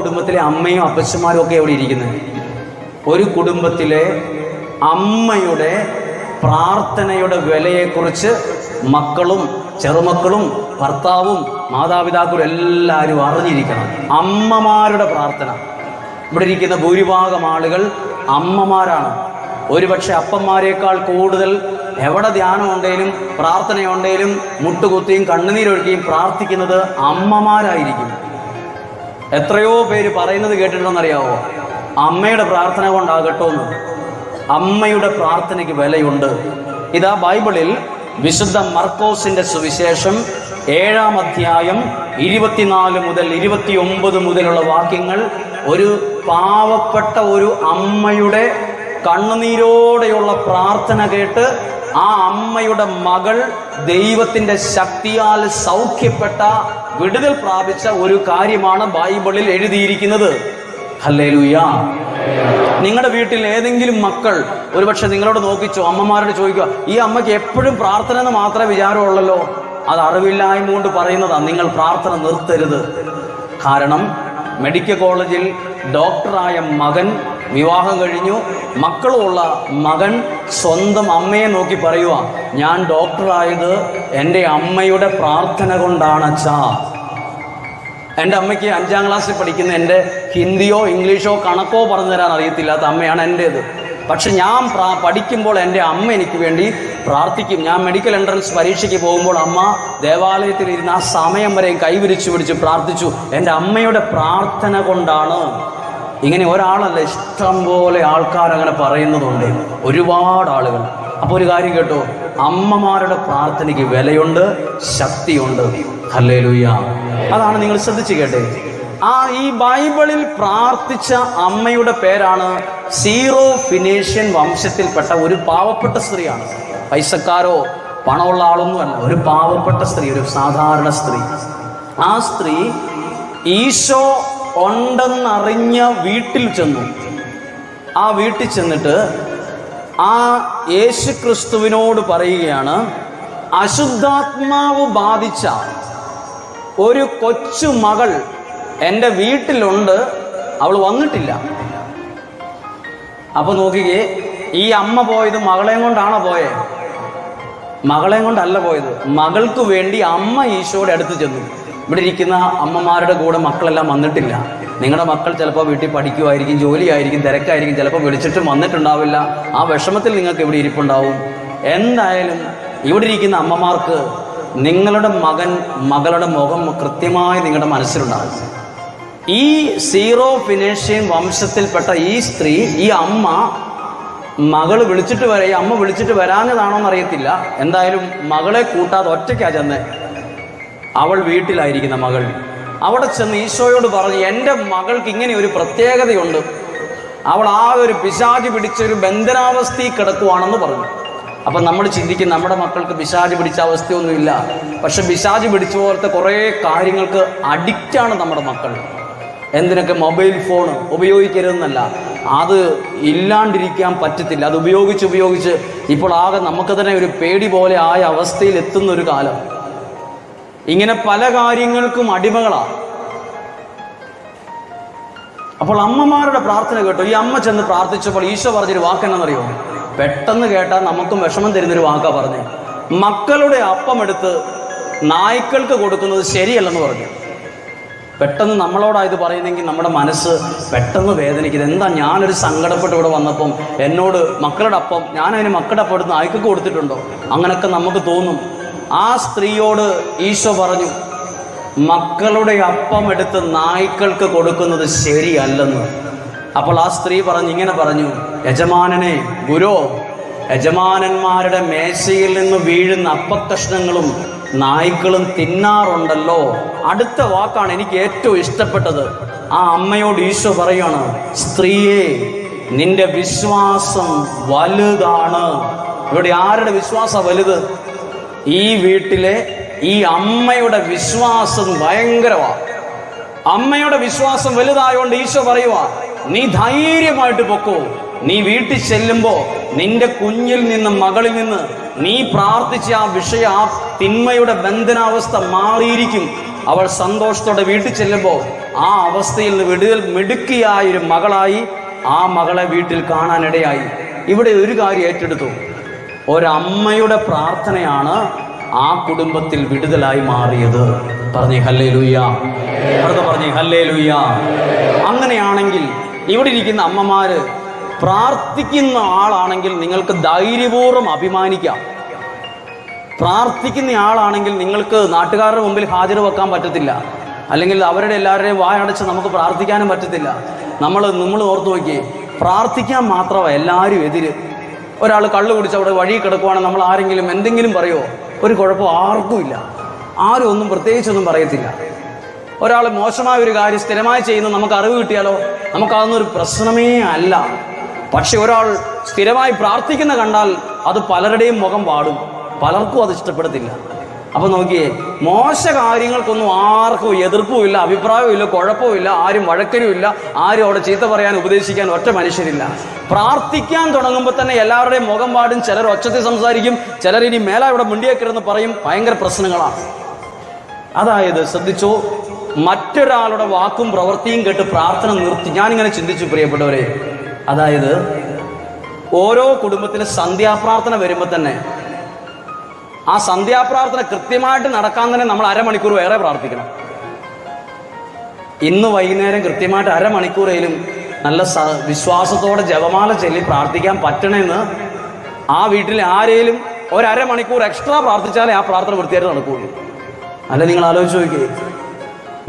കുടുംബത്തിലെ അമ്മയും അപ്പച്ചന്മാരും ഒക്കെ എവിടെ ഇരിക്കുന്നത് ഒരു കുടുംബത്തിലെ അമ്മയുടെ പ്രാർത്ഥനയുടെ വിലയെക്കുറിച്ച് മക്കളും ചെറുമക്കളും ഭർത്താവും മാതാപിതാക്കളും എല്ലാവരും അറിഞ്ഞിരിക്കണം. അമ്മമാരുടെ പ്രാർത്ഥന. ഇവിടെ ഇരിക്കുന്ന ഭൂരിഭാഗം ആളുകൾ അമ്മമാരാണ്. ഒരുപക്ഷെ അപ്പന്മാരെക്കാൾ കൂടുതൽ എവിടെ ധ്യാനമുണ്ടെങ്കിലും പ്രാർത്ഥനയുണ്ടെങ്കിലും മുട്ടുകുത്തിയും കണ്ണുനീരൊഴുക്കിയും പ്രാർത്ഥിക്കുന്നത് അമ്മമാരായിരിക്കും. എത്രയോ പേര് പറയുന്നത് കേട്ടിട്ടുണ്ടെന്നറിയാവോ? അമ്മയുടെ പ്രാർത്ഥന കൊണ്ടാകട്ടോ എന്ന്. അമ്മയുടെ പ്രാർത്ഥനയ്ക്ക് വിലയുണ്ട്. ഇതാ ബൈബിളിൽ വിശുദ്ധ മർക്കോസിന്റെ സുവിശേഷം ഏഴാം അധ്യായം ഇരുപത്തിനാല് മുതൽ ഇരുപത്തിയൊമ്പത് മുതലുള്ള വാക്യങ്ങൾ ഒരു പാവപ്പെട്ട ഒരു അമ്മയുടെ കണ്ണുനീരോടെയുള്ള പ്രാർത്ഥന കേട്ട് ആ അമ്മയുടെ മകൾ ദൈവത്തിന്റെ ശക്തിയാൽ സൗഖ്യപ്പെട്ട വിടുതൽ പ്രാപിച്ച ഒരു കാര്യമാണ് ബൈബിളിൽ എഴുതിയിരിക്കുന്നത്. ഹല്ലേലൂയ. നിങ്ങളുടെ വീട്ടിൽ ഏതെങ്കിലും മക്കൾ ഒരുപക്ഷെ നിങ്ങളോട് നോക്കിച്ചോ അമ്മമാരോട് ചോദിക്കുക ഈ അമ്മയ്ക്ക് എപ്പോഴും പ്രാർത്ഥന എന്ന് മാത്രമേ വിചാരമുള്ളല്ലോ? അത് അറിവില്ലായ്മ കൊണ്ട് പറയുന്നതാണ് നിങ്ങൾ പ്രാർത്ഥന നിർത്തരുത്. കാരണം മെഡിക്കൽ കോളേജിൽ ഡോക്ടറായ മകൻ വിവാഹം കഴിഞ്ഞു മക്കളുമുള്ള മകൻ സ്വന്തം അമ്മയെ നോക്കി പറയുക ഞാൻ ഡോക്ടറായത് എന്റെ അമ്മയുടെ പ്രാർത്ഥന കൊണ്ടാണ് അച്ഛാ. എന്റെ അമ്മയ്ക്ക് അഞ്ചാം ക്ലാസ്സിൽ പഠിക്കുന്ന എന്റെ ഹിന്ദിയോ ഇംഗ്ലീഷോ കണക്കോ പറഞ്ഞു തരാൻ അറിയത്തില്ലാത്ത അമ്മയാണ് എന്റേത്. പക്ഷെ ഞാൻ പഠിക്കുമ്പോൾ എന്റെ അമ്മ എനിക്ക് വേണ്ടി പ്രാർത്ഥിക്കും. ഞാൻ മെഡിക്കൽ എൻട്രൻസ് പരീക്ഷയ്ക്ക് പോകുമ്പോൾ അമ്മ ദേവാലയത്തിൽ ഇരുന്ന് ആ സമയം വരെയും കൈവിരിച്ചു പിടിച്ച് പ്രാർത്ഥിച്ചു. എന്റെ അമ്മയുടെ പ്രാർത്ഥന കൊണ്ടാണ്. ഇങ്ങനെ ഒരാളല്ല ഇഷ്ടം പോലെ ആൾക്കാർ അങ്ങനെ പറയുന്നതുണ്ട്. ഒരുപാട് ആളുകൾ. അപ്പോൾ ഒരു കാര്യം കേട്ടോ അമ്മമാരുടെ പ്രാർത്ഥനയ്ക്ക് വിലയുണ്ട് ശക്തിയുണ്ട്. ഹല്ലേലൂയ. അതാണ് നിങ്ങൾ ശ്രദ്ധിച്ചു കേട്ടെ. ആ ഈ ബൈബിളിൽ പ്രാർത്ഥിച്ച അമ്മയുടെ പേരാണ് സീറോ ഫിനേഷ്യൻ വംശത്തിൽപ്പെട്ട ഒരു പാവപ്പെട്ട സ്ത്രീയാണ്. പൈസക്കാരോ പണമുള്ള ആളൊന്നുമല്ല ഒരു പാവപ്പെട്ട സ്ത്രീ ഒരു സാധാരണ സ്ത്രീ. ആ സ്ത്രീ ഈശോ ഉണ്ടെന്നറിഞ്ഞ വീട്ടിൽ ചെന്നു. ആ വീട്ടിൽ ചെന്നിട്ട് ആ യേശു ക്രിസ്തുവിനോട് പറയുകയാണ് അശുദ്ധാത്മാവ് ബാധിച്ച ഒരു കൊച്ചു മകൾ എന്റെ വീട്ടിലുണ്ട് അവൾ വന്നിട്ടില്ല. അപ്പൊ നോക്കിക്കേ ഈ അമ്മ പോയത് മകളെയും കൊണ്ടാണോ പോയേ? മകളെയും കൊണ്ടല്ല പോയത്. മകൾക്ക് വേണ്ടി അമ്മ ഈശോയുടെ അടുത്ത് ചെന്നു. ഇവിടെ ഇരിക്കുന്ന അമ്മമാരുടെ കൂടെ മക്കളെല്ലാം വന്നിട്ടില്ല. നിങ്ങളുടെ മക്കൾ ചിലപ്പോൾ വീട്ടിൽ പഠിക്കുമായിരിക്കും ജോലിയായിരിക്കും തിരക്കായിരിക്കും ചിലപ്പോൾ വിളിച്ചിട്ടും വന്നിട്ടുണ്ടാവില്ല. ആ വിഷമത്തിൽ നിങ്ങൾക്ക് ഇവിടെ ഇരിപ്പുണ്ടാവും. എന്തായാലും ഇവിടെ ഇരിക്കുന്ന അമ്മമാർക്ക് നിങ്ങളുടെ മകൻ മകളുടെ മുഖം കൃത്യമായി നിങ്ങളുടെ മനസ്സിലുണ്ടാകും. ഈ സീറോ ഫിനേഷ്യൻ വംശത്തിൽപ്പെട്ട ഈ സ്ത്രീ ഈ അമ്മ മകൾ വിളിച്ചിട്ട് വരെ അമ്മ വിളിച്ചിട്ട് വരാഞ്ഞതാണോ എന്നറിയത്തില്ല എന്തായാലും മകളെ കൂട്ടാതെ ഒറ്റയ്ക്കാ ചെന്ന്. അവൾ വീട്ടിലായിരിക്കുന്ന മകൾ. അവിടെ ചെന്ന് ഈശോയോട് പറഞ്ഞു എന്റെ മകൾക്ക് ഇങ്ങനെ ഒരു പ്രത്യേകതയുണ്ട്. അവൾ ആ ഒരു പിശാചി പിടിച്ച ഒരു ബന്ധനാവസ്ഥയിൽ കിടക്കുവാണെന്ന് പറഞ്ഞു. അപ്പം നമ്മൾ ചിന്തിക്കും നമ്മുടെ മക്കൾക്ക് പിശാചി പിടിച്ച അവസ്ഥയൊന്നുമില്ല. പക്ഷെ പിശാചി പിടിച്ച പോലത്തെ കുറേ കാര്യങ്ങൾക്ക് അഡിക്റ്റാണ് നമ്മുടെ മക്കൾ. എന്തിനൊക്കെ മൊബൈൽ ഫോൺ ഉപയോഗിക്കരുതെന്നല്ല. അത് ഇല്ലാണ്ടിരിക്കാൻ പറ്റത്തില്ല. അത് ഉപയോഗിച്ച് ഉപയോഗിച്ച് ഇപ്പോൾ ആകെ നമുക്ക് തന്നെ ഒരു പേടി പോലെ ആയ അവസ്ഥയിൽ എത്തുന്ന ഒരു കാലം. ഇങ്ങനെ പല കാര്യങ്ങൾക്കും അടിമകളാണ് അപ്പോൾ അമ്മമാരുടെ പ്രാർത്ഥന കേട്ടോ. ഈ അമ്മ ചെന്ന് പ്രാർത്ഥിച്ചപ്പോൾ ഈശോ പറഞ്ഞൊരു വാക്കെന്നറിയോ പെട്ടെന്ന് കേട്ടാൽ നമുക്കും വിഷമം തരുന്നൊരു വാക്കാ പറഞ്ഞു. മക്കളുടെ അപ്പം എടുത്ത് നായ്ക്കൾക്ക് കൊടുക്കുന്നത് ശരിയല്ലെന്ന് പറഞ്ഞു. പെട്ടെന്ന് നമ്മളോടാ ഇത് പറയുന്നെങ്കിൽ നമ്മുടെ മനസ്സ് പെട്ടെന്ന് വേദനിക്കുന്നത് എന്താ ഞാനൊരു സങ്കടപ്പെട്ട് ഇവിടെ വന്നപ്പം എന്നോട് മക്കളുടെ അപ്പം ഞാനതിന് മക്കളുടെ അപ്പം എടുത്ത് നായ്ക്കൾക്ക് കൊടുത്തിട്ടുണ്ടോ? അങ്ങനെയൊക്കെ നമുക്ക് തോന്നും. ആ സ്ത്രീയോട് ഈശോ പറഞ്ഞു മക്കളുടെ അപ്പം എടുത്ത് നായ്ക്കൾക്ക് കൊടുക്കുന്നത് ശരിയല്ലെന്ന്. അപ്പോൾ ആ സ്ത്രീ പറഞ്ഞു ഇങ്ങനെ പറഞ്ഞു യജമാനനെ ഗുരോ യജമാനന്മാരുടെ മേശയിൽ നിന്ന് വീഴുന്ന അപ്പക്കഷ്ണങ്ങളും നായ്ക്കളും തിന്നാറുണ്ടല്ലോ. അടുത്ത വാക്കാണ് എനിക്ക് ഏറ്റവും ഇഷ്ടപ്പെട്ടത്. ആ അമ്മയോട് ഈശോ പറയാണ് സ്ത്രീയെ നിന്റെ വിശ്വാസം വലുതാണ്. ഇവിടെ ആരുടെ വിശ്വാസം വലുത്? ഈ വീട്ടിലെ ഈ അമ്മയുടെ വിശ്വാസം ഭയങ്കരമാണ് അമ്മയുടെ വിശ്വാസം വലുതായോണ്ട് ഈശോ പറയുക നീ ധൈര്യമായിട്ട് പൊക്കോ. നീ വീട്ടിൽ ചെല്ലുമ്പോ നിന്റെ കുഞ്ഞിൽ നിന്ന് മകളിൽ നിന്ന് നീ പ്രാർത്ഥിച്ച ആ വിഷയ ആ തിന്മയുടെ ബന്ധനാവസ്ഥ മാറിയിരിക്കും. അവൾ സന്തോഷത്തോടെ വീട്ടിൽ ചെല്ലുമ്പോൾ ആ അവസ്ഥയിൽ നിന്ന് വിടുതൽ മിടുക്കിയായ ഒരു മകളായി ആ മകളെ വീട്ടിൽ കാണാനിടയായി. ഇവിടെ ഒരു കാര്യം ഏറ്റെടുത്തു. ഒരമ്മയുടെ പ്രാർത്ഥനയാണ് ആ കുടുംബത്തിൽ വിടുതലായി മാറിയത്. പറഞ്ഞേ ഹല്ലേ ലൂയ്യ അടുത്ത പറഞ്ഞേ ഹല്ലേ ലൂയ്യ അങ്ങനെയാണെങ്കിൽ ഇവിടെ ഇരിക്കുന്ന അമ്മമാര് പ്രാർത്ഥിക്കുന്ന ആളാണെങ്കിൽ നിങ്ങൾക്ക് ധൈര്യപൂർവം അഭിമാനിക്കാം. പ്രാർത്ഥിക്കുന്ന ആളാണെങ്കിൽ നിങ്ങൾക്ക് നാട്ടുകാരുടെ മുമ്പിൽ ഹാജർ വെക്കാൻ പറ്റത്തില്ല. അല്ലെങ്കിൽ അവരുടെ എല്ലാവരുടെയും വായടച്ച് നമുക്ക് പ്രാർത്ഥിക്കാനും പറ്റത്തില്ല. നമ്മൾ നമ്മൾ ഓർത്തു നോക്കിയേ പ്രാർത്ഥിക്കാൻ മാത്രമാണ് എല്ലാവരും എതിര്. ഒരാൾ കള്ളു കുടിച്ച് അവിടെ വഴി കിടക്കുവാണെങ്കിൽ നമ്മൾ ആരെങ്കിലും എന്തെങ്കിലും പറയുമോ ഒരു കുഴപ്പം ആർക്കുമില്ല ആരും ഒന്നും പ്രത്യേകിച്ചൊന്നും പറയത്തില്ല. ഒരാൾ മോശമായ ഒരു കാര്യം സ്ഥിരമായി ചെയ്യുന്ന നമുക്ക് അറിവ് കിട്ടിയാലോ? നമുക്കതൊന്നൊരു പ്രശ്നമേ അല്ല. പക്ഷെ ഒരാൾ സ്ഥിരമായി പ്രാർത്ഥിക്കുന്ന കണ്ടാൽ അത് പലരുടെയും മുഖം പാടും പലർക്കും അത് ഇഷ്ടപ്പെടത്തില്ല. അപ്പൊ നോക്കിയേ മോശ കാര്യങ്ങൾക്കൊന്നും ആർക്കും എതിർപ്പുമില്ല അഭിപ്രായവുമില്ല കുഴപ്പമില്ല ആരും വഴക്കരുമില്ല ആരും അവിടെ ചീത്ത പറയാൻ ഉപദേശിക്കാൻ ഒറ്റ മനുഷ്യരില്ല. പ്രാർത്ഥിക്കാൻ തുടങ്ങുമ്പോൾ തന്നെ എല്ലാവരുടെയും മുഖം പാടും ചിലർ ഒച്ചത്തിൽ സംസാരിക്കും ചിലർ ഇനി മേല ഇവിടെ മുണ്ടിയേക്കരുന്ന് പറയും ഭയങ്കര പ്രശ്നങ്ങളാണ്. അതായത് ശ്രദ്ധിച്ചോ മറ്റൊരാളുടെ വാക്കും പ്രവൃത്തിയും കേട്ട് പ്രാർത്ഥന നിർത്തി. ഞാനിങ്ങനെ ചിന്തിച്ചു പ്രിയപ്പെട്ടവരെ. അതായത് ഓരോ കുടുംബത്തിലും സന്ധ്യാപ്രാർത്ഥന വരുമ്പോൾ തന്നെ ആ സന്ധ്യാപ്രാർത്ഥന കൃത്യമായിട്ട് നടക്കാൻ തന്നെ നമ്മൾ അരമണിക്കൂർ വേറെ പ്രാർത്ഥിക്കണം. ഇന്ന് വൈകുന്നേരം കൃത്യമായിട്ട് അരമണിക്കൂറേലും നല്ല വിശ്വാസത്തോടെ ജപമാല ചൊല്ലി പ്രാർത്ഥിക്കാൻ പറ്റണമെന്ന് ആ വീട്ടിൽ ആരേലും ഒരമണിക്കൂർ എക്സ്ട്രാ പ്രാർത്ഥിച്ചാലേ ആ പ്രാർത്ഥന വൃത്തിയായിട്ട് നടക്കുകയുള്ളൂ. അല്ല നിങ്ങൾ ആലോചിച്ച് നോക്കിയേ.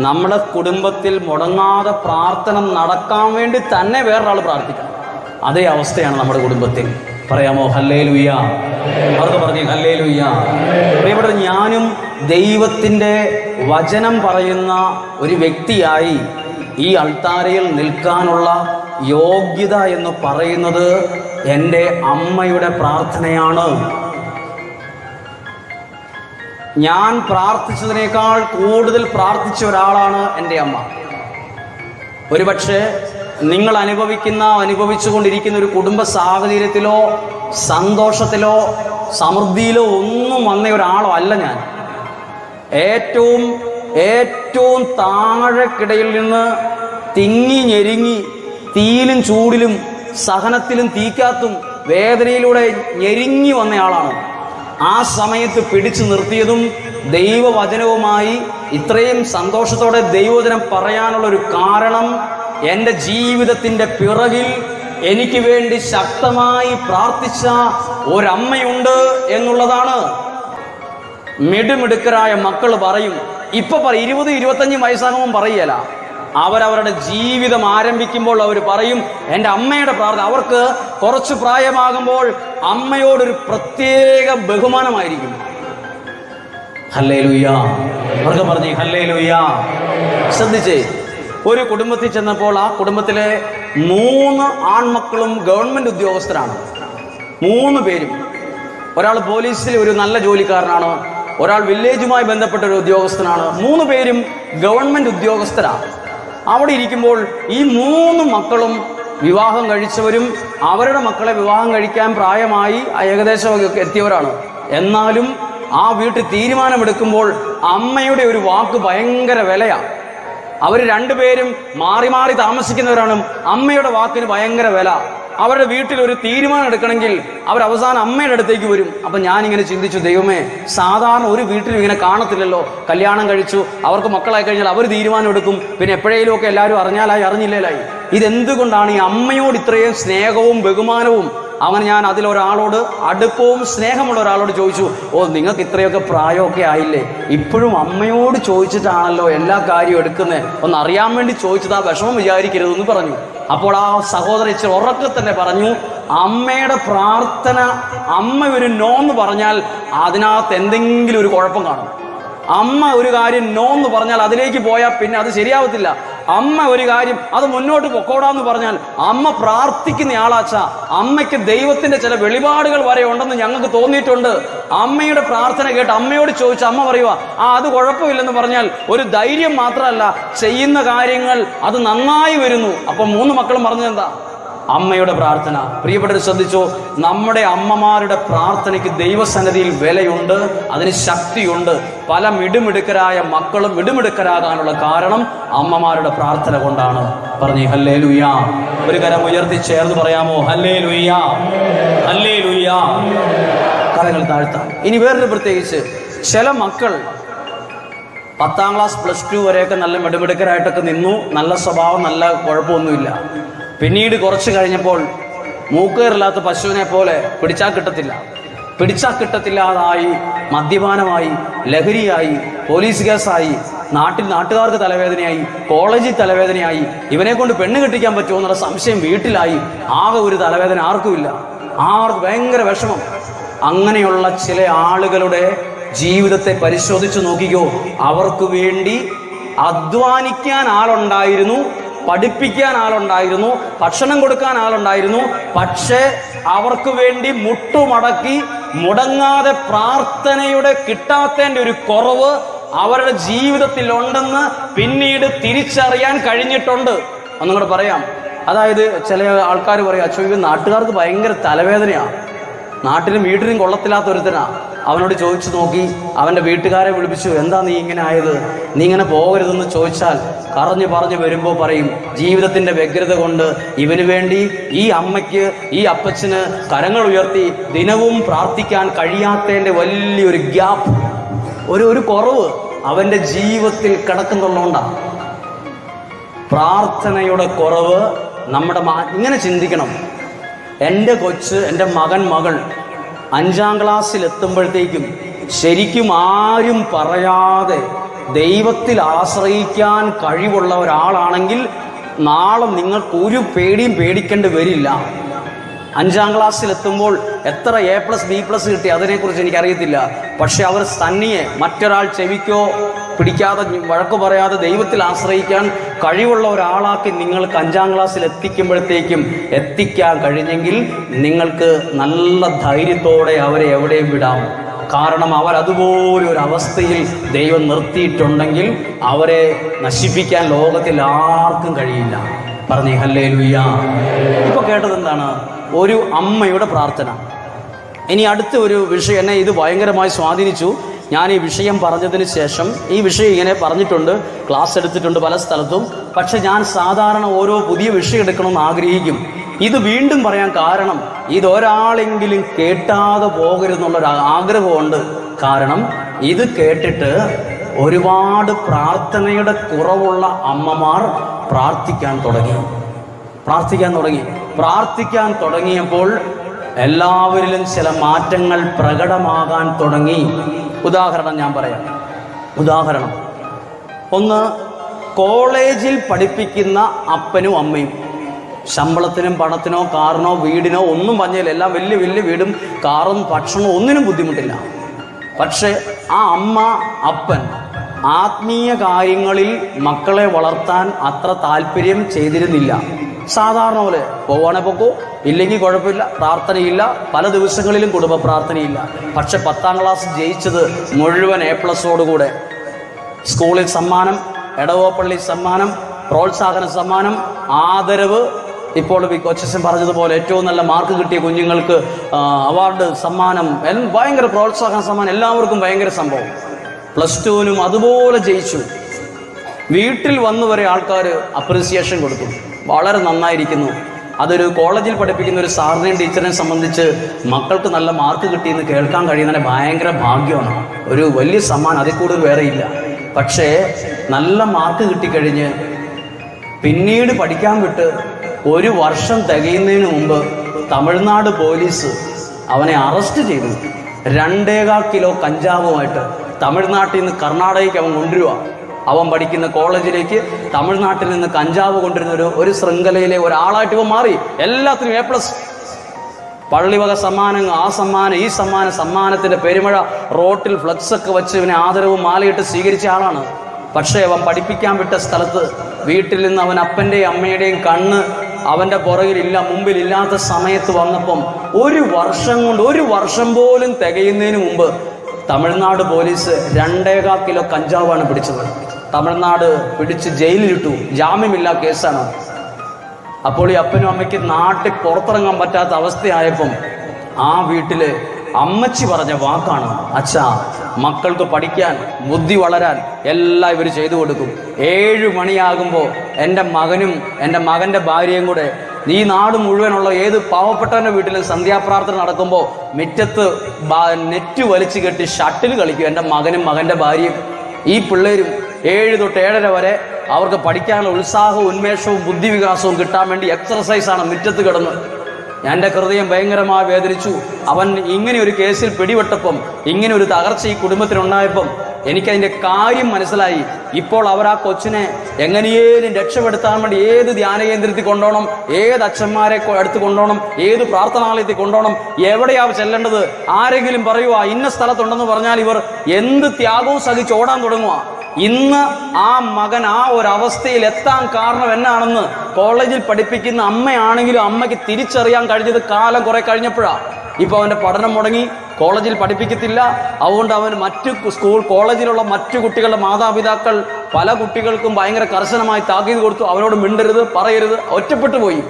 നമ്മുടെ കുടുംബത്തിൽ മുടങ്ങാതെ പ്രാർത്ഥന നടക്കാൻ വേണ്ടി തന്നെ വേറൊരാൾ പ്രാർത്ഥിക്കണം. അതേ അവസ്ഥയാണ് നമ്മുടെ കുടുംബത്തിൽ. പറയാമോ ഹല്ലേ ലുയ്യ അവർക്ക് പറഞ്ഞു അല്ലേ പ്രിയപ്പെട്ട ഞാനും ദൈവത്തിന്റെ വചനം പറയുന്ന ഒരു വ്യക്തിയായി ഈ അൾത്താരയിൽ നിൽക്കാനുള്ള യോഗ്യത എന്ന് പറയുന്നത് എന്റെ അമ്മയുടെ പ്രാർത്ഥനയാണ്. ഞാൻ പ്രാർത്ഥിച്ചതിനേക്കാൾ കൂടുതൽ പ്രാർത്ഥിച്ച ഒരാളാണ് എന്റെ അമ്മ. ഒരുപക്ഷെ നിങ്ങൾ അനുഭവിക്കുന്ന അനുഭവിച്ചുകൊണ്ടിരിക്കുന്ന ഒരു കുടുംബ സാഹചര്യത്തിലോ സന്തോഷത്തിലോ സമൃദ്ധിയിലോ ഒന്നും വന്ന ഒരാളോ അല്ല ഞാൻ. ഏറ്റവും ഏറ്റവും താഴെക്കിടയിൽ നിന്ന് തിങ്ങി ഞെരുങ്ങി തീയിലും ചൂടിലും സഹനത്തിലും തീക്കാത്തും വേദനയിലൂടെ ഞെരുങ്ങി വന്നയാളാണ് ആ സമയത്ത് പിടിച്ചു നിർത്തിയതും ദൈവവചനവുമായി ഇത്രയും സന്തോഷത്തോടെ ദൈവവചനം പറയാനുള്ള ഒരു കാരണം എന്റെ ജീവിതത്തിന്റെ പിറകിൽ എനിക്ക് വേണ്ടി ശക്തമായി പ്രാർത്ഥിച്ച ഒരമ്മയുണ്ട് എന്നുള്ളതാണ്. മിടുമിടുക്കരായ മക്കൾ പറയും ഇപ്പൊ പറയും ഇരുപത് ഇരുപത്തഞ്ച് വയസ്സാകുമ്പോൾ പറയല. അവരവരുടെ ജീവിതം ആരംഭിക്കുമ്പോൾ അവർ പറയും എന്റെ അമ്മയുടെ പ്രാർത്ഥന. അവർക്ക് കുറച്ച് പ്രായമാകുമ്പോൾ അമ്മയോടൊരു പ്രത്യേക ബഹുമാനമായിരിക്കും. ഹല്ലേ ലുയ്യാ പറഞ്ഞു ഹല്ലേ ലുയ്യാ ശ്രദ്ധിച്ചേ. ഒരു കുടുംബത്തിൽ ചെന്നപ്പോൾ ആ കുടുംബത്തിലെ മൂന്ന് ആൺമക്കളും ഗവൺമെന്റ് ഉദ്യോഗസ്ഥരാണ്. മൂന്ന് പേരും. ഒരാൾ പോലീസിൽ ഒരു നല്ല ജോലിക്കാരനാണ്. ഒരാൾ വില്ലേജുമായി ബന്ധപ്പെട്ട ഒരു ഉദ്യോഗസ്ഥനാണ്. മൂന്ന് പേരും ഗവൺമെന്റ് ഉദ്യോഗസ്ഥരാണ്. അവിടെ ഇരിക്കുമ്പോൾ ഈ മൂന്ന് മക്കളും വിവാഹം കഴിച്ചവരും അവരുടെ മക്കളെ വിവാഹം കഴിക്കാൻ പ്രായമായി ഏകദേശം എത്തിയവരാണ്. എന്നാലും ആ വീട്ടിൽ തീരുമാനമെടുക്കുമ്പോൾ അമ്മയുടെ ഒരു വാക്ക് ഭയങ്കര വിലയാണ്. അവർ രണ്ടുപേരും മാറി മാറി താമസിക്കുന്നവരാണ്. അമ്മയുടെ വാക്കിന് ഭയങ്കര വില. അവരുടെ വീട്ടിൽ ഒരു തീരുമാനം എടുക്കണമെങ്കിൽ അവർ അവസാനം അമ്മയുടെ അടുത്തേക്ക് വരും. അപ്പൊ ഇങ്ങനെ ചിന്തിച്ചു ദൈവമേ സാധാരണ ഒരു വീട്ടിലും ഇങ്ങനെ കാണത്തില്ലല്ലോ. കല്യാണം കഴിച്ചു അവർക്ക് മക്കളായി കഴിഞ്ഞാൽ അവർ തീരുമാനം എടുക്കും. പിന്നെ എപ്പോഴേലും ഒക്കെ എല്ലാവരും അറിഞ്ഞാലായി അറിഞ്ഞില്ലേലായി. ഇതെന്തുകൊണ്ടാണ് ഈ അമ്മയോട് ഇത്രയും സ്നേഹവും ബഹുമാനവും അങ്ങനെ ഞാൻ അതിലൊരാളോട് അടുപ്പവും സ്നേഹമുള്ള ഒരാളോട് ചോദിച്ചു ഓ നിങ്ങൾക്ക് ഇത്രയൊക്കെ പ്രായമൊക്കെ ആയില്ലേ? ഇപ്പോഴും അമ്മയോട് ചോദിച്ചിട്ടാണല്ലോ എല്ലാ കാര്യവും എടുക്കുന്നത് ഒന്ന് അറിയാൻ വേണ്ടി ചോദിച്ചത് ആ വിഷമം വിചാരിക്കരുതെന്ന് പറഞ്ഞു. അപ്പോൾ ആ സഹോദരൻ ഇച്ചിരി ഉറക്കെ തന്നെ പറഞ്ഞു അമ്മയുടെ പ്രാർത്ഥന അമ്മ ഒരു നോ എന്ന് പറഞ്ഞാൽ അതിനകത്ത് എന്തെങ്കിലും ഒരു കുഴപ്പം കാണും. അമ്മ ഒരു കാര്യം നോ എന്ന് പറഞ്ഞാൽ അതിലേക്ക് പോയാൽ പിന്നെ അത് ശരിയാവത്തില്ല. അമ്മ ഒരു കാര്യം അത് മുന്നോട്ട് പൊക്കോടാന്ന് പറഞ്ഞാൽ അമ്മ പ്രാർത്ഥിക്കുന്ന ആളാച്ച അമ്മയ്ക്ക് ദൈവത്തിന്റെ ചില വെളിപാടുകൾ വരെ ഉണ്ടെന്ന് ഞങ്ങൾക്ക് തോന്നിയിട്ടുണ്ട്. അമ്മയുടെ പ്രാർത്ഥന കേട്ട് അമ്മയോട് ചോദിച്ച അമ്മ പറയുക ആ അത് കുഴപ്പമില്ലെന്ന് പറഞ്ഞാൽ ഒരു ധൈര്യം മാത്രമല്ല ചെയ്യുന്ന കാര്യങ്ങൾ അത് നന്നായി വരുന്നു. അപ്പൊ മൂന്ന് മക്കളും പറഞ്ഞത് എന്താ? അമ്മയുടെ പ്രാർത്ഥന. പ്രിയപ്പെട്ടവർ ശ്രദ്ധിച്ചോ നമ്മുടെ അമ്മമാരുടെ പ്രാർത്ഥനയ്ക്ക് ദൈവസന്നിധിയിൽ വിലയുണ്ട് അതിന് ശക്തിയുണ്ട്. പല മിടുമിടുക്കരായ മക്കളും മിടുമിടുക്കരാകാനുള്ള കാരണം അമ്മമാരുടെ പ്രാർത്ഥന കൊണ്ടാണ്. പറഞ്ഞു ഹല്ലേ ലുയ്യ ഒരു കരം ഉയർത്തി ചേർന്ന് പറയാമോ? ഹല്ലേ ലുയ്യ ഹല്ലേ ലുയ്യ കരങ്ങൾ താഴ്ത്താം. ഇനി വേറൊരു പ്രത്യേകിച്ച്. ചില മക്കൾ പത്താം ക്ലാസ് പ്ലസ് ടു വരെയൊക്കെ നല്ല മിടുമിടുക്കരായിട്ടൊക്കെ നിന്നു. നല്ല സ്വഭാവം നല്ല കുഴപ്പമൊന്നുമില്ല. പിന്നീട് കുറച്ച് കഴിഞ്ഞപ്പോൾ മൂക്കേറില്ലാത്ത പശുവിനെ പോലെ പിടിച്ചാൽ കിട്ടത്തില്ല. പിടിച്ചാൽ കിട്ടത്തില്ലാതായി മദ്യപാനമായി ലഹരിയായി പോലീസ് കേസായി നാട്ടിൽ നാട്ടുകാർക്ക് തലവേദനയായി കോളേജിൽ തലവേദനയായി ഇവനെ കൊണ്ട് പെണ്ണ് കെട്ടിക്കാൻ പറ്റുമോ എന്നുള്ള സംശയം വീട്ടിലായി. ആകെ ഒരു തലവേദന ആർക്കുമില്ല. ആർക്ക് ഭയങ്കര വിഷമം. അങ്ങനെയുള്ള ചില ആളുകളുടെ ജീവിതത്തെ പരിശോധിച്ചു നോക്കിക്കോ. അവർക്ക് വേണ്ടി അധ്വാനിക്കാൻ ആളുണ്ടായിരുന്നു. പഠിപ്പിക്കാൻ ആളുണ്ടായിരുന്നു ഭക്ഷണം കൊടുക്കാൻ ആളുണ്ടായിരുന്നു പക്ഷേ അവർക്ക് വേണ്ടി മുട്ടുമടക്കി മുടങ്ങാതെ പ്രാർത്ഥനയുടെ കിട്ടാത്തതിന്റെ ഒരു കുറവ് അവരുടെ ജീവിതത്തിൽ ഉണ്ടെന്ന് പിന്നീട് തിരിച്ചറിയാൻ കഴിഞ്ഞിട്ടുണ്ട്. ഒന്നുകൂടെ പറയാം. അതായത് ചില ആൾക്കാർ പറയും അച്ഛൻ ഇത് നാട്ടുകാർക്ക് ഭയങ്കര തലവേദനയാണ് നാട്ടിലും വീട്ടിലും കൊള്ളത്തില്ലാത്ത ഒരുത്തനാ അവനോട് ചോദിച്ചു നോക്കി അവന്റെ വീട്ടുകാരെ വിളിപ്പിച്ചു എന്താ നീ ഇങ്ങനെ ആയത്? നീ ഇങ്ങനെ പോകരുതെന്ന് ചോദിച്ചാൽ കറഞ്ഞു പറഞ്ഞു വരുമ്പോൾ പറയും ജീവിതത്തിന്റെ വ്യഗ്രത കൊണ്ട് ഇവന് വേണ്ടി ഈ അമ്മയ്ക്ക് ഈ അപ്പച്ചന് കരങ്ങൾ ഉയർത്തി ദിനവും പ്രാർത്ഥിക്കാൻ കഴിയാത്തതിന്റെ വലിയൊരു ഗ്യാപ്പ് ഒരു ഒരു കുറവ് അവന്റെ ജീവിതത്തിൽ കിടക്കുന്നുള്ളതുകൊണ്ടാണ് പ്രാർത്ഥനയുടെ കുറവ് നമ്മുടെ ഇങ്ങനെ ചിന്തിക്കണം. എന്റെ കൊച്ച് എന്റെ മകൻ മകൾ അഞ്ചാം ക്ലാസ്സിൽ എത്തുമ്പോഴത്തേക്കും ശരിക്കും ആരും പറയാതെ ദൈവത്തിൽ ആശ്രയിക്കാൻ കഴിവുള്ള ഒരാളാണെങ്കിൽ നാളെ നിങ്ങൾക്ക് ഒരു പേടിയും പേടിക്കേണ്ടി വരില്ല. അഞ്ചാം ക്ലാസ്സിൽ എത്തുമ്പോൾ എത്ര എ പ്ലസ് ബി പ്ലസ് കിട്ടി അതിനെക്കുറിച്ച് എനിക്കറിയത്തില്ല. പക്ഷെ അവർ തന്നിയെ മറ്റൊരാൾ ചെവിക്കോ പിടിക്കാതെ വഴക്കു പറയാതെ ദൈവത്തിൽ ആശ്രയിക്കാൻ കഴിവുള്ള ഒരാളാക്കി നിങ്ങൾക്ക് അഞ്ചാം ക്ലാസ്സിൽ എത്തിക്കുമ്പോഴത്തേക്കും എത്തിക്കാൻ കഴിഞ്ഞെങ്കിൽ നിങ്ങൾക്ക് നല്ല ധൈര്യത്തോടെ അവരെ എവിടെയും വിടാം. കാരണം അവർ അതുപോലെ ഒരു അവസ്ഥയിൽ ദൈവം നിർത്തിയിട്ടുണ്ടെങ്കിൽ അവരെ നശിപ്പിക്കാൻ ലോകത്തിൽ ആർക്കും കഴിയില്ല. പറഞ്ഞേ ഹല്ലേ ലുയ്യ ഇപ്പൊ കേട്ടത് എന്താണ്? ഒരു അമ്മയുടെ പ്രാർത്ഥന. ഇനി അടുത്ത ഒരു വിഷയം എന്നെ ഇത് ഭയങ്കരമായി സ്വാധീനിച്ചു. ഞാൻ ഈ വിഷയം പറഞ്ഞതിന് ശേഷം ഈ വിഷയം ഇങ്ങനെ പറഞ്ഞിട്ടുണ്ട് ക്ലാസ് എടുത്തിട്ടുണ്ട് പല സ്ഥലത്തും. പക്ഷെ ഞാൻ സാധാരണ ഓരോ പുതിയ വിഷയം എടുക്കണമെന്ന് ആഗ്രഹിക്കും. ഇത് വീണ്ടും പറയാൻ കാരണം ഇതൊരാളെങ്കിലും കേട്ടാതെ പോകരുതെന്നുള്ളൊരു ആഗ്രഹമുണ്ട്. കാരണം ഇത് കേട്ടിട്ട് ഒരുപാട് പ്രാർത്ഥനയുടെ കുറവുള്ള അമ്മമാർ പ്രാർത്ഥിക്കാൻ തുടങ്ങി. പ്രാർത്ഥിക്കാൻ തുടങ്ങി. പ്രാർത്ഥിക്കാൻ തുടങ്ങിയപ്പോൾ എല്ലാവരിലും ചില മാറ്റങ്ങൾ പ്രകടമാകാൻ തുടങ്ങി. ഉദാഹരണം ഞാൻ പറയാം. ഉദാഹരണം. ഒന്ന് കോളേജിൽ പഠിപ്പിക്കുന്ന അപ്പനും അമ്മയും. ശമ്പളത്തിനും പണത്തിനോ കാറിനോ വീടിനോ ഒന്നും പറഞ്ഞില്ല എല്ലാം വലിയ വലിയ വീടും കാറും ഭക്ഷണവും ഒന്നിനും ബുദ്ധിമുട്ടില്ല. പക്ഷേ ആ അമ്മ അപ്പൻ ആത്മീയ കാര്യങ്ങളിൽ മക്കളെ വളർത്താൻ അത്ര താല്പര്യം ചെയ്തിരുന്നില്ല. സാധാരണ പോലെ പോവാണെ പൊക്കോ ഇല്ലെങ്കിൽ കുഴപ്പമില്ല പ്രാർത്ഥനയില്ല പല ദിവസങ്ങളിലും കുടുംബ പ്രാർത്ഥനയില്ല. പക്ഷെ പത്താം ക്ലാസ് ജയിച്ചത് മുഴുവൻ എ പ്ലസോടുകൂടെ സ്കൂളിൽ സമ്മാനം എടവോപ്പള്ളി സമ്മാനം പ്രോത്സാഹന സമ്മാനം ആദരവ്. ഇപ്പോൾ കൊച്ചച്ചൻ പറഞ്ഞതുപോലെ ഏറ്റവും നല്ല മാർക്ക് കിട്ടിയ കുഞ്ഞുങ്ങൾക്ക് അവാർഡ് സമ്മാനം ഭയങ്കര പ്രോത്സാഹന സമ്മാനം എല്ലാവർക്കും ഭയങ്കര സംഭവം. പ്ലസ് ടുവിനും അതുപോലെ ജയിച്ചു. വീട്ടിൽ വന്നു വരെ ആൾക്കാർ അപ്രിസിയേഷൻ കൊടുത്തു. വളരെ നന്നായിരിക്കുന്നു. അതൊരു കോളേജിൽ പഠിപ്പിക്കുന്ന ഒരു സാറിനെയും ടീച്ചറിനെയും സംബന്ധിച്ച് മക്കൾക്ക് നല്ല മാർക്ക് കിട്ടിയെന്ന് കേൾക്കാൻ കഴിയുന്നതിന് ഭയങ്കര ഭാഗ്യമാണ്. ഒരു വലിയ സമ്മാനം അതിൽ കൂടുതൽ വേറെ ഇല്ല. പക്ഷേ നല്ല മാർക്ക് കിട്ടിക്കഴിഞ്ഞ് പിന്നീട് പഠിക്കാൻ വിട്ട് ഒരു വർഷം തികയുന്നതിന് മുമ്പ് തമിഴ്നാട് പോലീസ് അവനെ അറസ്റ്റ് ചെയ്തു. രണ്ടേകാൽ കിലോ കഞ്ചാവുമായിട്ട് തമിഴ്നാട്ടിൽ നിന്ന് കർണാടകയ്ക്ക് അവൻ കൊണ്ടുവരിക അവൻ പഠിക്കുന്ന കോളേജിലേക്ക് തമിഴ്നാട്ടിൽ നിന്ന് കഞ്ചാവ് കൊണ്ടുവരുന്ന ഒരു ഒരു ശൃംഖലയിലെ ഒരാളായിട്ട് ഇവ മാറി. എല്ലാത്തിനും എ പ്ലസ് പള്ളിവക സമ്മാനങ്ങൾ ആ സമ്മാനം ഈ സമ്മാനം സമ്മാനത്തിന്റെ പെരുമഴ റോട്ടിൽ ഫ്ലക്സ് ഒക്കെ വെച്ച് ഇവനെ ആദരവും മാലയിട്ട് സ്വീകരിച്ച ആളാണ്. പക്ഷേ അവൻ പഠിപ്പിക്കാൻ വിട്ട സ്ഥലത്ത് വീട്ടിൽ നിന്ന് അവൻ അപ്പന്റെയും അമ്മയുടെയും കണ്ണ് അവന്റെ പുറകിലില്ല മുമ്പിലില്ലാത്ത സമയത്ത് വന്നപ്പം ഒരു വർഷം കൊണ്ട് ഒരു വർഷം പോലും തികയുന്നതിന് മുമ്പ് തമിഴ്നാട് പോലീസ് രണ്ടേകാൽ കിലോ കഞ്ചാവാണ് പിടിച്ചത്. തമിഴ്നാട് പിടിച്ച് ജയിലിലിട്ടു. ജാമ്യമില്ല കേസാണ്. അപ്പോൾ ഈ അപ്പനും അമ്മയ്ക്ക് നാട്ടിൽ പുറത്തിറങ്ങാൻ പറ്റാത്ത അവസ്ഥയായപ്പം ആ വീട്ടിൽ അമ്മച്ചി പറഞ്ഞ വാക്കാണ് അച്ഛാ മക്കൾക്ക് പഠിക്കാൻ ബുദ്ധി വളരാൻ എല്ലാം ഇവർ ചെയ്തു കൊടുക്കും. ഏഴു മണിയാകുമ്പോൾ എന്റെ മകനും എന്റെ മകന്റെ ഭാര്യയും കൂടെ ഈ നാട് മുഴുവനുള്ള ഏത് പാവപ്പെട്ടവന്റെ വീട്ടിലും സന്ധ്യാപ്രാർത്ഥന നടക്കുമ്പോൾ മുറ്റത്ത് നെറ്റ് വലിച്ചു കെട്ടി ഷട്ടിൽ കളിക്കും. എന്റെ മകനും മകന്റെ ഭാര്യയും. ഈ പിള്ളേരും ഏഴ് തൊട്ട് ഏഴര വരെ അവർക്ക് പഠിക്കാനുള്ള ഉത്സാഹവും ഉന്മേഷവും ബുദ്ധിവികാസവും കിട്ടാൻ വേണ്ടി എക്സർസൈസാണ് മുറ്റത്ത് കിടന്ന്. എന്റെ ഹൃദയം ഭയങ്കരമായി വേദനിച്ചു. അവൻ ഇങ്ങനെ ഒരു കേസിൽ പിടിപെട്ടപ്പം ഇങ്ങനെ ഒരു തകർച്ച ഈ കുടുംബത്തിനുണ്ടായപ്പം എനിക്കതിന്റെ കാര്യം മനസ്സിലായി. ഇപ്പോൾ അവർ ആ കൊച്ചിനെ എങ്ങനെയേലും രക്ഷപ്പെടുത്താൻ വേണ്ടി ഏത് ധ്യാന കേന്ദ്രത്തിൽ കൊണ്ടുപോകണം ഏത് അച്ഛന്മാരെ അടുത്ത് കൊണ്ടുപോകണം ഏത് പ്രാർത്ഥനാലയത്തിൽ കൊണ്ടുപോകണം എവിടെയാ ചെല്ലേണ്ടത്? ആരെങ്കിലും പറയുക ഇന്ന സ്ഥലത്തുണ്ടെന്ന് പറഞ്ഞാൽ ഇവർ എന്ത് ത്യാഗവും സഹിച്ച് ഓടാൻ തുടങ്ങുക ഇന്ന് ആ മകൻ ആ ഒരു അവസ്ഥയിൽ എത്താൻ കാരണം എന്നാണെന്ന് കോളേജിൽ പഠിപ്പിക്കുന്ന അമ്മയാണെങ്കിലും അമ്മയ്ക്ക് തിരിച്ചറിയാൻ കഴിഞ്ഞത് കാലം കുറെ കഴിഞ്ഞപ്പോഴാണ് ഇപ്പൊ അവന്റെ പഠനം മുടങ്ങി കോളേജിൽ പഠിപ്പിക്കത്തില്ല. അതുകൊണ്ട് അവൻ മറ്റ് സ്കൂൾ കോളേജിലുള്ള മറ്റു കുട്ടികളുടെ മാതാപിതാക്കൾ പല കുട്ടികൾക്കും ഭയങ്കര കർശനമായി താക്കീത് കൊടുത്തു. അവനോട് മിണ്ടരുത് പറയരുത് ഒറ്റപ്പെട്ടു പോയി.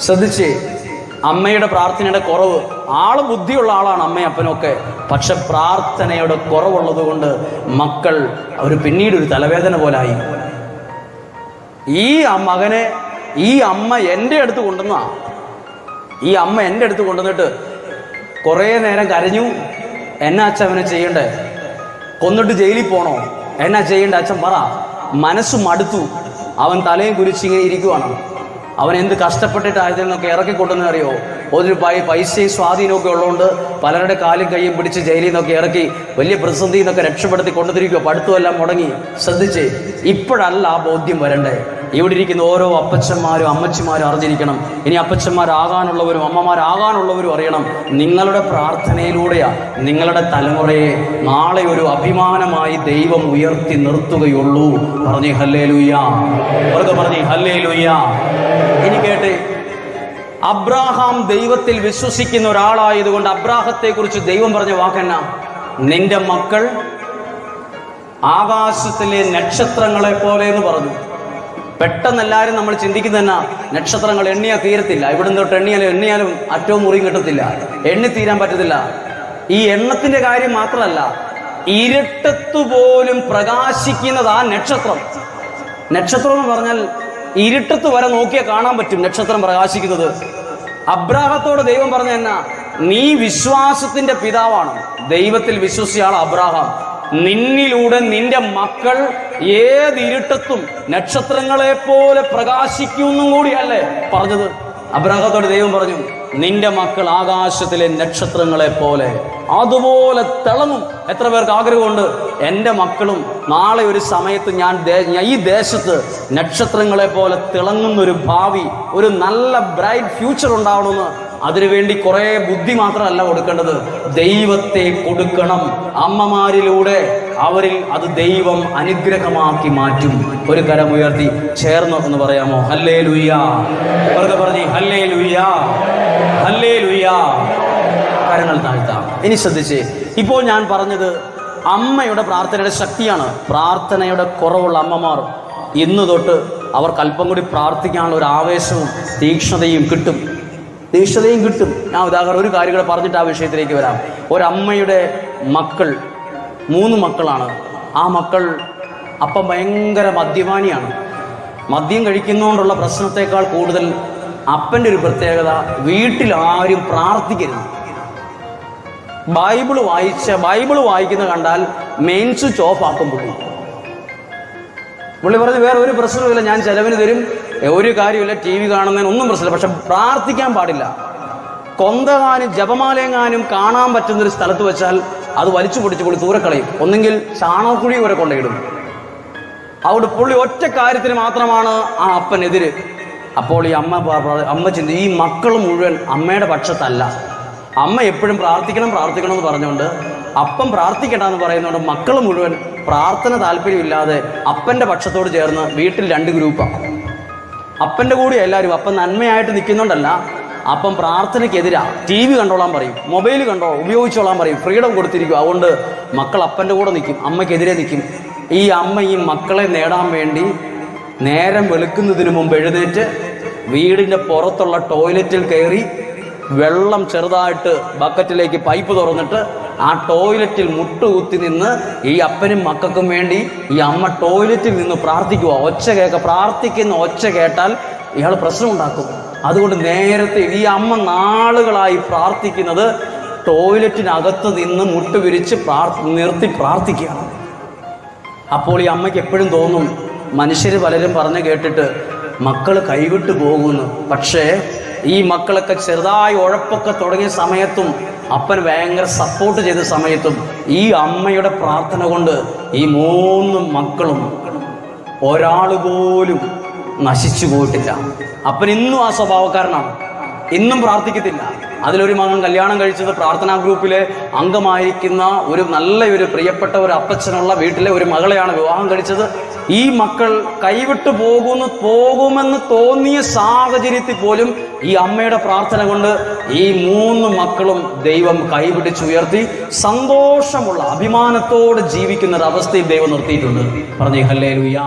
ശ്രദ്ധിച്ചേ അമ്മയുടെ പ്രാർത്ഥനയുടെ കുറവ്. ആൾ ബുദ്ധിയുള്ള ആളാണ് അമ്മയും അപ്പനൊക്കെ പക്ഷെ പ്രാർത്ഥനയുടെ കുറവുള്ളത് കൊണ്ട് മക്കൾ അവർ പിന്നീട് ഒരു തലവേദന പോലായി. ഈ മകനെ ഈ അമ്മ എന്റെ അടുത്ത് കൊണ്ടുവന്ന. ഈ അമ്മ എന്റെ അടുത്ത് കൊണ്ടുവന്നിട്ട് കുറേ നേരം കരഞ്ഞു. എന്നാ അച്ഛൻ അവനെ ചെയ്യണ്ടേ? കൊന്നിട്ട് ജയിലിൽ പോണോ? എന്നാ ചെയ്യണ്ട അച്ഛൻ? പറ. മനസ്സ് മടുത്തു. അവൻ തലയും കുരിച്ചിങ്ങനെ ഇരിക്കുവാണ്. അവൻ എന്ത് കഷ്ടപ്പെട്ടിട്ടായതെന്നൊക്കെ ഇറക്കി കൊണ്ടുവന്ന് അറിയോ? ഒരു പൈസയും സ്വാധീനമൊക്കെ ഉള്ളതുകൊണ്ട് പലരുടെ കാലും കൈയും പിടിച്ച് ജയിലിൽ നിന്നൊക്കെ ഇറക്കി വലിയ പ്രതിസന്ധിയിൽ നിന്നൊക്കെ രക്ഷപ്പെടുത്തി കൊണ്ടുതിരിക്കുക പഠിത്തമെല്ലാം മുടങ്ങി. ശ്രദ്ധിച്ച്. ഇപ്പോഴല്ല ആ ബോധ്യം വരണ്ടേ? ഇവിടെ ഇരിക്കുന്ന ഓരോ അപ്പച്ചന്മാരും അമ്മച്ചിമാരും അറിഞ്ഞിരിക്കണം. ഇനി അപ്പച്ചന്മാരാകാനുള്ളവരും അമ്മമാരാകാനുള്ളവരും അറിയണം. നിങ്ങളുടെ പ്രാർത്ഥനയിലൂടെയാ നിങ്ങളുടെ തലമുറയെ നാളെ ഒരു അഭിമാനമായി ദൈവം ഉയർത്തി നിർത്തുകയുള്ളൂ. പറഞ്ഞു ഹല്ലേ ലുയ്യ വെറുതെ പറഞ്ഞു ഹല്ലേ ലുയ്യ ഇനി കേട്ടെ അബ്രാഹാം ദൈവത്തിൽ വിശ്വസിക്കുന്ന ഒരാളായതുകൊണ്ട് അബ്രാഹത്തെ കുറിച്ച് ദൈവം പറഞ്ഞ വാക്കെന്നാ? നിന്റെ മക്കൾ ആകാശത്തിലെ നക്ഷത്രങ്ങളെ പോലെ എന്ന് പറഞ്ഞു. പെട്ടെന്ന് എല്ലാവരും നമ്മൾ ചിന്തിക്കുന്ന തന്നെ നക്ഷത്രങ്ങൾ എണ്ണിയാൽ തീരത്തില്ല. ഇവിടുന്ന് തൊട്ട് എണ്ണിയാലും എണ്ണിയാലും അറ്റവും മുറിയും കിട്ടത്തില്ല. എണ്ണി തീരാൻ പറ്റത്തില്ല. ഈ എണ്ണത്തിന്റെ കാര്യം മാത്രമല്ല ഇരുട്ടത്തുപോലും പ്രകാശിക്കുന്നത് ആ നക്ഷത്രം. നക്ഷത്രം എന്ന് പറഞ്ഞാൽ ഇരുട്ടത്ത് വരെ നോക്കിയാൽ കാണാൻ പറ്റും നക്ഷത്രം പ്രകാശിക്കുന്നത്. അബ്രാഹത്തോട് ദൈവം പറഞ്ഞ എന്നാ? നീ വിശ്വാസത്തിന്റെ പിതാവാണ്. ദൈവത്തിൽ വിശ്വസിച്ച ആൾ അബ്രാഹാം. നിന്നിലൂടെ നിന്റെ മക്കൾ ഏതിരുട്ടത്തും നക്ഷത്രങ്ങളെ പോലെ പ്രകാശിക്കുന്നും കൂടിയല്ലേ പറഞ്ഞത്. അബ്രാഹത്തോട് ദൈവം പറഞ്ഞു നിന്റെ മക്കൾ ആകാശത്തിലെ നക്ഷത്രങ്ങളെ പോലെ അതുപോലെ തിളങ്ങും. എത്ര പേർക്ക് ആഗ്രഹമുണ്ട്? എന്റെ മക്കളും നാളെ ഒരു സമയത്ത് ഞാൻ ഈ ദേശത്ത് നക്ഷത്രങ്ങളെ പോലെ തിളങ്ങുന്ന ഒരു ഭാവി ഒരു നല്ല ബ്രൈറ്റ് ഫ്യൂച്ചർ ഉണ്ടാവണമെന്ന് അതിനുവേണ്ടി കുറേ ബുദ്ധി മാത്രമല്ല കൊടുക്കേണ്ടത്. ദൈവത്തെ കൊടുക്കണം. അമ്മമാരിലൂടെ അവരിൽ അത് ദൈവം അനുഗ്രഹമാക്കി മാറ്റും. ഒരു കരമുയർത്തി ചേർന്ന് എന്ന് പറയാമോ? ഹല്ലേ ലുയ്യ വെറുതെ പറഞ്ഞേ ഹല്ലേ ലുയ്യ ഹല്ലേ ലുയ്യ കരങ്ങൾ താഴ്ത്താം. ഇനി ശ്രദ്ധിച്ചേ ഇപ്പോൾ ഞാൻ പറഞ്ഞത് അമ്മയുടെ പ്രാർത്ഥനയുടെ ശക്തിയാണ്. പ്രാർത്ഥനയുടെ കുറവുള്ള അമ്മമാർ ഇന്ന് തൊട്ട് അവർക്ക് അല്പം കൂടി പ്രാർത്ഥിക്കാനുള്ള ഒരു ആവേശവും തീക്ഷ്ണതയും കിട്ടും. തീക്ഷ്ണതയും കിട്ടും. ഞാൻ ഉദാഹരണം ഒരു കാര്യം കൂടെ പറഞ്ഞിട്ട് ആ വിഷയത്തിലേക്ക് വരാം. ഒരമ്മയുടെ മക്കൾ മൂന്ന് മക്കളാണ്. ആ മക്കൾ അപ്പം ഭയങ്കര മദ്യപാനിയാണ്. മദ്യം കഴിക്കുന്നതുകൊണ്ടുള്ള പ്രശ്നത്തെക്കാൾ കൂടുതൽ അപ്പന്റെ ഒരു പ്രത്യേകത വീട്ടിൽ ആരും പ്രാർത്ഥിക്കരുത്. ബൈബിൾ വായിച്ച ബൈബിൾ വായിക്കുന്ന കണ്ടാൽ മെയിൻ സ്വിച്ച് ഓഫ് ആക്കും പുള്ളി. പുള്ളി പറഞ്ഞ് വേറെ ഒരു പ്രശ്നവുമില്ല ഞാൻ ചെലവിന് തരും. ഒരു കാര്യമില്ല ടി വി കാണുന്നതിന് ഒന്നും പ്രശ്നമില്ല. പക്ഷെ പ്രാർത്ഥിക്കാൻ പാടില്ല. കൊന്തകാനും ജപമാലയെങ്ങാനും കാണാൻ പറ്റുന്ന ഒരു സ്ഥലത്ത് വെച്ചാൽ അത് വലിച്ചു പൊടിച്ച് പുള്ളി ദൂരക്കളയും ഒന്നെങ്കിൽ ചാണകക്കുഴി വരെ കൊണ്ടയിടും അവിടെ പുള്ളി ഒറ്റ കാര്യത്തിന് മാത്രമാണ് ആ അപ്പനെതിര്. അപ്പോൾ ഈ അമ്മ അമ്മ ചിന്ത ഈ മക്കൾ മുഴുവൻ അമ്മയുടെ പക്ഷത്തല്ല. അമ്മ എപ്പോഴും പ്രാർത്ഥിക്കണം പ്രാർത്ഥിക്കണം എന്ന് പറഞ്ഞുകൊണ്ട് അപ്പം പ്രാർത്ഥിക്കണ്ട എന്ന് പറയുന്നതുകൊണ്ട് മക്കൾ മുഴുവൻ പ്രാർത്ഥന താല്പര്യമില്ലാതെ അപ്പന്റെ പക്ഷത്തോട് ചേർന്ന് വീട്ടിൽ രണ്ട് ഗ്രൂപ്പാണ് അപ്പന്റെ കൂടെ എല്ലാവരും അപ്പം നന്മയായിട്ട് നിൽക്കുന്നുണ്ടല്ല അപ്പം പ്രാർത്ഥനയ്ക്കെതിരാ. ടി വി കണ്ടോളാൻ പറയും മൊബൈൽ കണ്ടോ ഉപയോഗിച്ചോളാൻ പറയും ഫ്രീഡം കൊടുത്തിരിക്കും. അതുകൊണ്ട് മക്കൾ അപ്പന്റെ കൂടെ നിൽക്കും അമ്മയ്ക്കെതിരെ നിൽക്കും. ഈ അമ്മ ഈ മക്കളെ നേടാൻ വേണ്ടി നേരം വെളുക്കുന്നതിന് മുമ്പ് എഴുന്നേറ്റ് വീടിന്റെ പുറത്തുള്ള ടോയ്ലറ്റിൽ കയറി വെള്ളം ചെറുതായിട്ട് ബക്കറ്റിലേക്ക് പൈപ്പ് തുറന്നിട്ട് ആ ടോയ്ലറ്റിൽ മുട്ടുകുത്തി നിന്ന് ഈ അപ്പനും മക്കൾക്കും വേണ്ടി ഈ അമ്മ ടോയ്ലറ്റിൽ നിന്ന് പ്രാർത്ഥിക്കുക ഒച്ച കേൾക്ക പ്രാർത്ഥിക്കുന്ന ഒച്ച കേട്ടാൽ ഇയാൾ പ്രശ്നം ഉണ്ടാക്കും അതുകൊണ്ട് നേരത്തെ ഈ അമ്മ നാളുകളായി പ്രാർത്ഥിക്കുന്നത് ടോയ്ലറ്റിനകത്ത് നിന്ന് മുട്ടുവിരിച്ച് പ്രാർത്ഥി നിർത്തി പ്രാർത്ഥിക്കുകയാണ്. അപ്പോൾ ഈ അമ്മയ്ക്ക് എപ്പോഴും തോന്നും മനുഷ്യർ പലരും പറഞ്ഞു കേട്ടിട്ട് മക്കൾ കൈവിട്ടു പോകുന്നു. പക്ഷേ ഈ മക്കളൊക്കെ ചെറുതായി ഉഴപ്പൊക്കെ തുടങ്ങിയ സമയത്തും അപ്പൻ ഭയങ്കര സപ്പോർട്ട് ചെയ്ത സമയത്തും ഈ അമ്മയുടെ പ്രാർത്ഥന കൊണ്ട് ഈ മൂന്ന് മക്കളും ഒരാൾ പോലും നശിച്ചു പോയിട്ടില്ല. അപ്പൻ ഇന്നും ആ സ്വഭാവക്കാരനാണ്. ഇന്നും പ്രാർത്ഥിക്കത്തില്ല. അതിലൊരു മകൻ കല്യാണം കഴിച്ചത് പ്രാർത്ഥനാ ഗ്രൂപ്പിലെ അംഗമായിരിക്കുന്ന ഒരു നല്ല ഒരു പ്രിയപ്പെട്ട ഒരു അപ്പച്ചനുള്ള വീട്ടിലെ ഒരു മകളെയാണ് വിവാഹം കഴിച്ചത്. ഈ മക്കൾ കൈവിട്ടു പോകുന്നു പോകുമെന്ന് തോന്നിയ സാഹചര്യത്തിൽ പോലും ഈ അമ്മയുടെ പ്രാർത്ഥന കൊണ്ട് ഈ മൂന്ന് മക്കളും ദൈവം കൈപിടിച്ചുയർത്തി സന്തോഷമുള്ള അഭിമാനത്തോട് ജീവിക്കുന്ന ഒരു അവസ്ഥയിൽ ദൈവം നിർത്തിയിട്ടുണ്ട്. പറഞ്ഞേ ഹല്ലേ ലുയാ